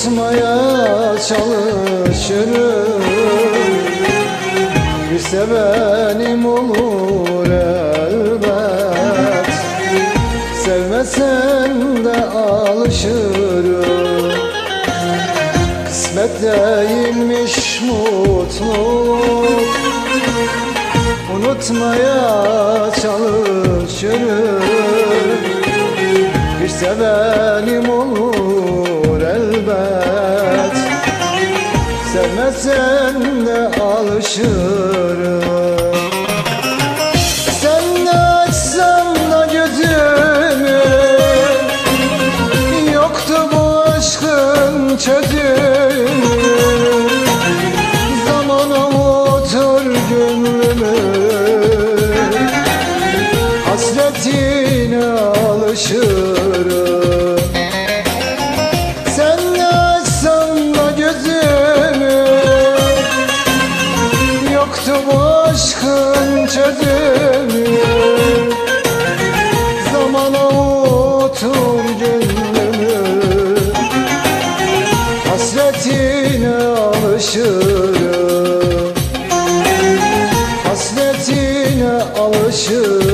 Unutmaya çalışırım. Bir sevenim olur elbet. Sevmesen de alışırım. Kısmet değilmiş mutluluk. Unutmaya çalışırım. Bir sevenim olur Sevmesen de alışırım çözümü Zaman avutur gönlümü. Hasretine alışırım. Hasretine alışırım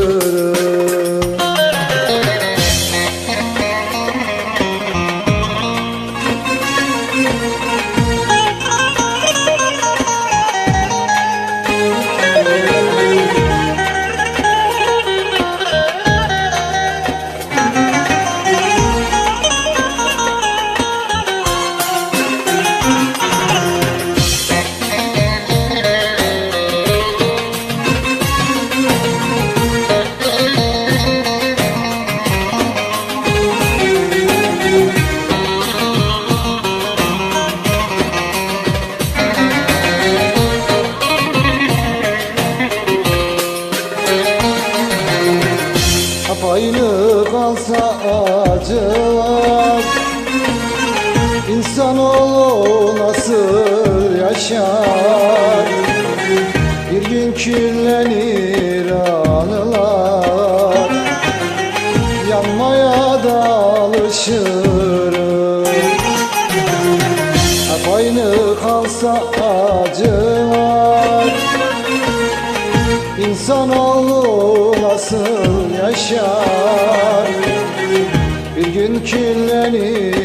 kalsa acır İnsanoğlu nasıl yaşar? Bir gün küllenir anılar. Yanmaya da alışırım Hep aynı kalsa acır İnsanoğlu nasıl yaşar? Bir gün küllenir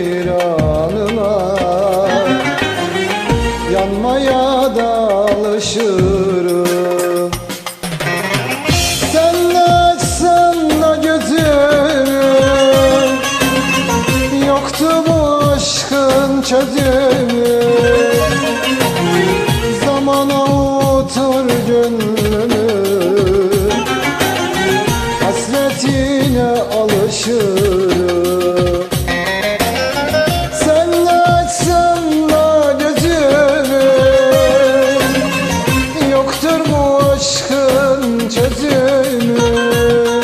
aşkın çözümü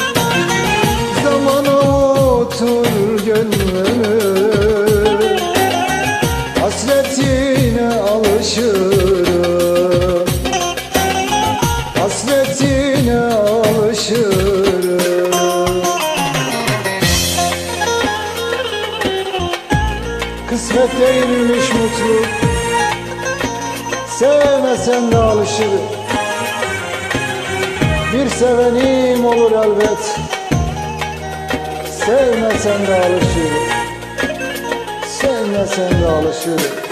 Zaman avutur gönlümü. Hasretine alışırım. Hasretine alışırım. Kısmet değilmiş mutlu. Sevmesen de alışırım Bir sevenim olur elbet. Sevmesen de alışırım Sevmesen de alışırım